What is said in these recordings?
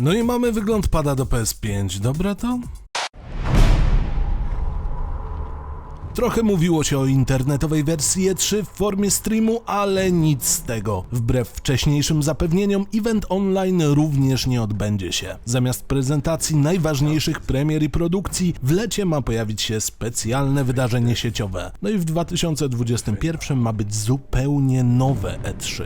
No i mamy wygląd pada do PS5, dobra to? Trochę mówiło się o internetowej wersji E3 w formie streamu, ale nic z tego. Wbrew wcześniejszym zapewnieniom, event online również nie odbędzie się. Zamiast prezentacji najważniejszych premier i produkcji, w lecie ma pojawić się specjalne wydarzenie sieciowe. No i w 2021 ma być zupełnie nowe E E3.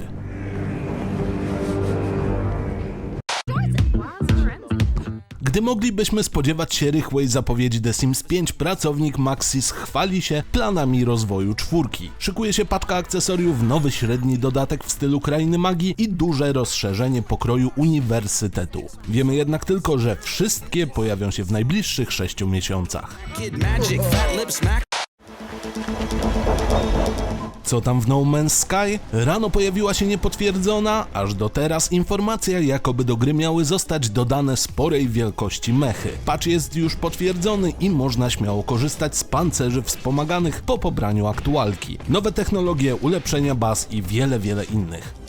Gdy moglibyśmy spodziewać się rychłej zapowiedzi The Sims 5, pracownik Maxis chwali się planami rozwoju czwórki. Szykuje się paczka akcesoriów, nowy średni dodatek w stylu Krainy Magii i duże rozszerzenie pokroju uniwersytetu. Wiemy jednak tylko, że wszystkie pojawią się w najbliższych 6 miesiącach. Co tam w No Man's Sky? Rano pojawiła się niepotwierdzona, aż do teraz informacja, jakoby do gry miały zostać dodane sporej wielkości mechy. Patch jest już potwierdzony i można śmiało korzystać z pancerzy wspomaganych po pobraniu aktualki. Nowe technologie, ulepszenia baz i wiele, wiele innych.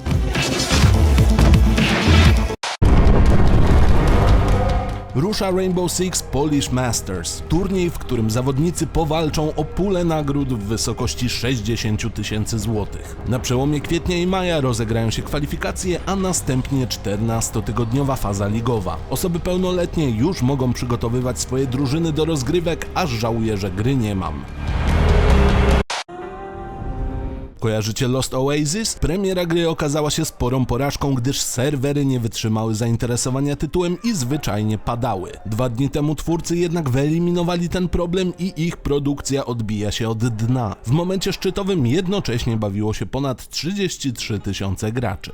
Rusza Rainbow Six Polish Masters, turniej, w którym zawodnicy powalczą o pulę nagród w wysokości 60 tysięcy złotych. Na przełomie kwietnia i maja rozegrają się kwalifikacje, a następnie 14-tygodniowa faza ligowa. Osoby pełnoletnie już mogą przygotowywać swoje drużyny do rozgrywek, aż żałuję, że gry nie mam. Kojarzycie Lost Oasis? Premiera gry okazała się sporą porażką, gdyż serwery nie wytrzymały zainteresowania tytułem i zwyczajnie padały. Dwa dni temu twórcy jednak wyeliminowali ten problem i ich produkcja odbija się od dna. W momencie szczytowym jednocześnie bawiło się ponad 33 tysiące graczy.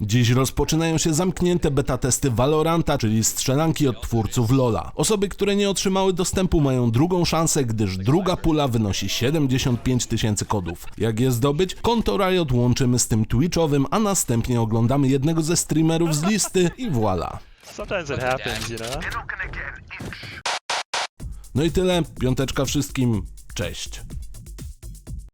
Dziś rozpoczynają się zamknięte beta testy Valoranta, czyli strzelanki od twórców LoLa. Osoby, które nie otrzymały dostępu mają drugą szansę, gdyż druga pula wynosi 75 tysięcy kodów. Jak je zdobyć? Konto Riot łączymy z tym Twitchowym, a następnie oglądamy jednego ze streamerów z listy i voilà. Sometimes it happens, you know? No i tyle, piąteczka wszystkim, cześć.